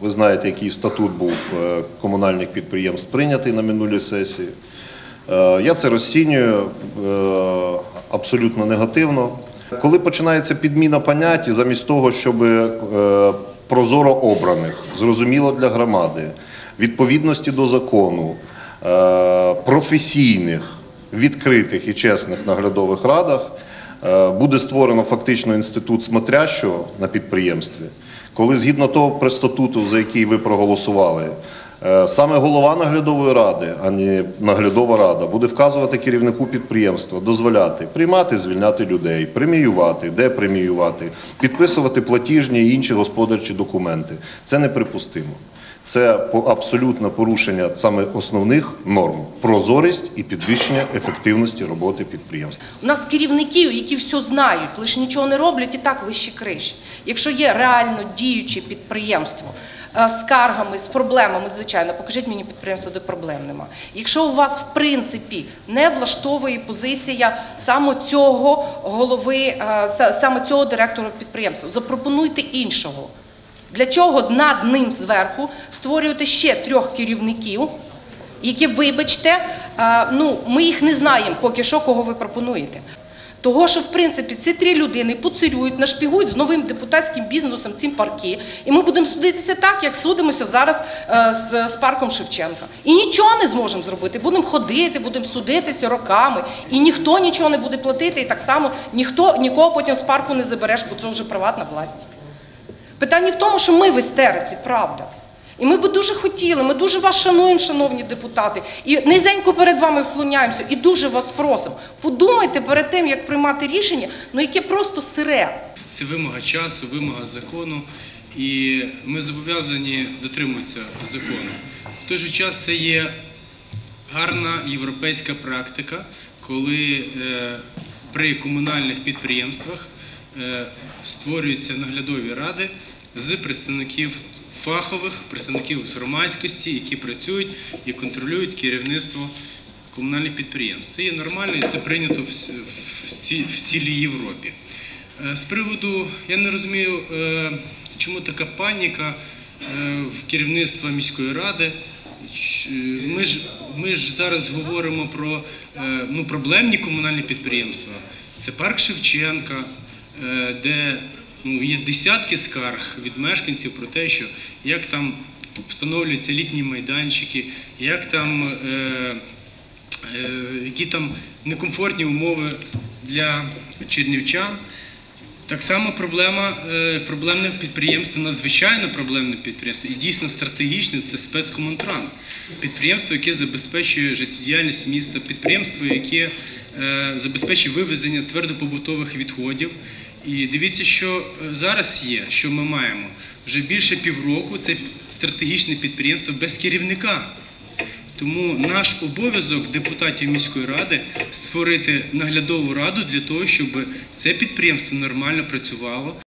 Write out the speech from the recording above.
Ви знаєте, який статут був е, комунальних підприємств прийнятий на минулій сесії. Е, Я це розцінюю е, абсолютно негативно. Коли починається підміна понять, замість того, щоб прозоро обраних, зрозуміло для громади, відповідності до закону, професійних, відкритих і чесних наглядових радах, буде створено фактично інститут смотрящого на підприємстві, коли згідно того статуту, за який ви проголосували, е, саме голова наглядової ради, а не наглядова рада, буде вказувати керівнику підприємства, дозволяти приймати, звільняти людей, преміювати, де преміювати, підписувати платіжні і інші господарчі документи. Це неприпустимо. Це абсолютне порушення саме основних норм прозорість і підвищення ефективності роботи підприємства. У нас керівників, які все знають, лише нічого не роблять і так вище криші. Якщо є реально діюче підприємство е, з скаргами, з проблемами, звичайно, покажіть мені підприємство, де проблем нема. Якщо у вас в принципі не влаштовує позиція саме цього голови, е, саме цього директора підприємства, запропонуйте іншого. Для чого над ним зверху створювати ще трьох керівників, які, вибачте, ну, ми їх не знаємо поки що, кого ви пропонуєте. Того, що в принципі ці три людини поцирюють, нашпігують з новим депутатським бізнесом цим парки, і ми будемо судитися так, як судимося зараз е, з, з парком Шевченка. І нічого не зможемо зробити. Будемо ходити, будемо судитися роками, і ніхто нічого не буде платити, і так само ніхто нікого потім з парку не забереш, бо це вже приватна власність. Питання в тому, що ми в істериці, правда. І ми би дуже хотіли, ми дуже вас шануємо, шановні депутати, і низенько перед вами вклоняємося, і дуже вас просимо. Подумайте перед тим, як приймати рішення, ну яке просто сире. Це вимога часу, вимога закону, і ми зобов'язані дотримуватися закону. В той же час це є гарна європейська практика, коли е, при комунальних підприємствах створюються наглядові ради з представників фахових, представників громадськості, які працюють і контролюють керівництво комунальних підприємств. Це є нормально і це прийнято в, цілій Європі. Е, З приводу, я не розумію, е, чому така паніка е, в керівництва міської ради. Ми ж, ми ж зараз говоримо про е, ну, проблемні комунальні підприємства. Це парк Шевченка, е, де ну, є десятки скарг від мешканців про те, що як там встановлюються літні майданчики, як там. Е, е, які там некомфортні умови для чернівчан. Так само проблема, е, проблемне підприємство, надзвичайно проблемне підприємство і дійсно стратегічне це спецкомунтранс. Підприємство, яке забезпечує життєдіяльність міста, підприємство, яке е, забезпечує вивезення твердопобутових відходів. І дивіться, що е, зараз є, що ми маємо. Вже більше півроку це стратегічне підприємство без керівника. Тому наш обов'язок депутатів міської ради створити наглядову раду для того, щоб це підприємство нормально працювало.